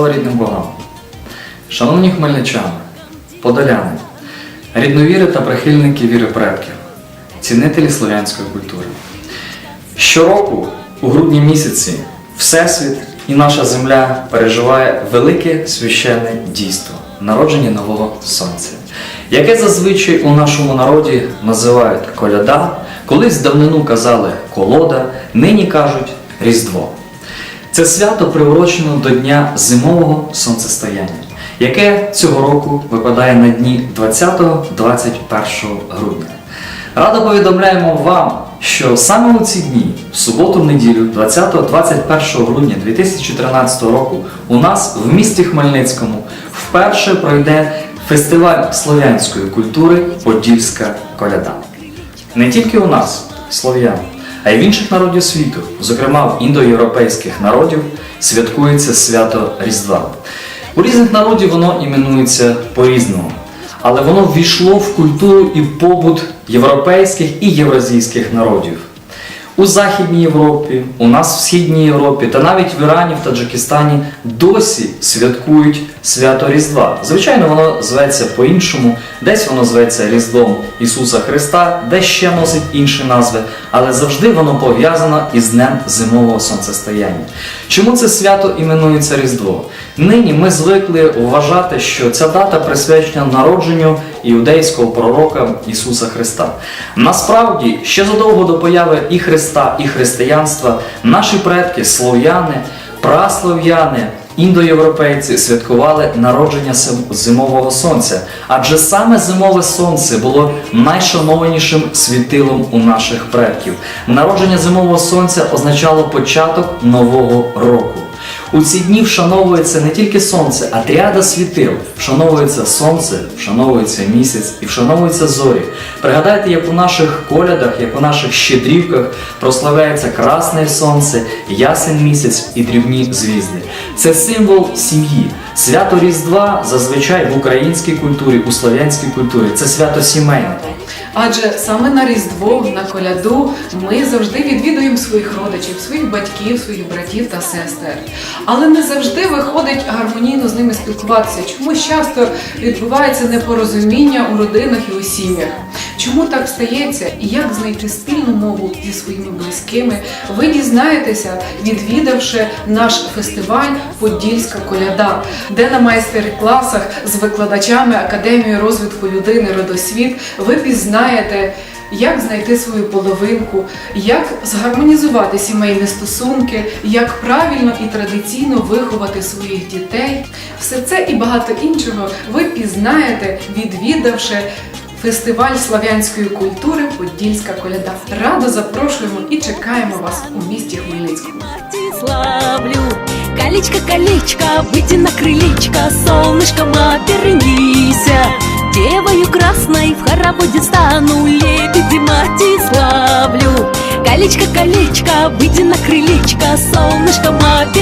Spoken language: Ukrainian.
Слава рідним богам! Шановні хмельничани, подоляни, рідновіри та прихильники віри предків, цінителі слов'янської культури. Щороку, у грудні місяці, Всесвіт і наша земля переживає велике священне дійство народження нового сонця, яке зазвичай у нашому народі називають коляда, колись давнину казали колода, нині кажуть Різдво. Це свято приурочено до Дня зимового сонцестояння, яке цього року випадає на дні 20-21 грудня. Радо повідомляємо вам, що саме у ці дні, в суботу-неділю, 20-21 грудня 2013 року, у нас в місті Хмельницькому вперше пройде фестиваль слов'янської культури Подільська коляда. Не тільки у нас, слов'ян, а й в інших народів світу, зокрема в індоєвропейських народів, святкується свято Різдва. У різних народів воно іменується по-різному, але воно ввійшло в культуру і побут європейських і євразійських народів. У Західній Європі, у нас в Східній Європі та навіть в Ірані, в Таджикистані досі святкують свято Різдва. Звичайно, воно зветься по-іншому, десь воно зветься Різдвом Ісуса Христа, десь ще носить інші назви, але завжди воно пов'язано із Днем зимового сонцестояння. Чому це свято іменується Різдво? Нині ми звикли вважати, що ця дата присвячена народженню іудейського пророка Ісуса Христа. Насправді, ще задовго до появи і Христа, і християнства наші предки, слов'яни, праслов'яни, індоєвропейці святкували народження зимового сонця, адже саме зимове сонце було найшанованішим світилом у наших предків. Народження зимового сонця означало початок нового року. У ці дні вшановується не тільки сонце, а тріада світил. Вшановується сонце, вшановується місяць і вшановуються зорі. Пригадайте, як у наших колядах, як у наших щедрівках прославляється красне сонце, ясен місяць і дрібні звізди. Це символ сім'ї. Свято Різдва зазвичай в українській культурі, у слов'янській культурі це свято сімейне. Адже саме на Різдво, на коляду ми завжди відвідуємо своїх родичів, своїх батьків, своїх братів та сестер. Але не завжди виходить гармонійно з ними спілкуватися. Чомусь часто відбувається непорозуміння у родинах і у сім'ях. Чому так стається і як знайти спільну мову зі своїми близькими? Ви дізнаєтеся, відвідавши наш фестиваль Подільська коляда, де на майстер-класах з викладачами Академії розвитку людини Родосвіт ви пізнаєте. Як знайти свою половинку, як згармонізувати сімейні стосунки, як правильно і традиційно виховати своїх дітей, все це і багато іншого ви пізнаєте, відвідавши фестиваль славянської культури Подільська коляда. Радо запрошуємо і чекаємо вас у місті Хмельницькому. славлю Колечко, колечко, выйди на крылечко Солнышком обернися Девою красной в хороводе стану Лебеди мати славлю Колечко, колечко, выйди на крылечко Солнышком обернися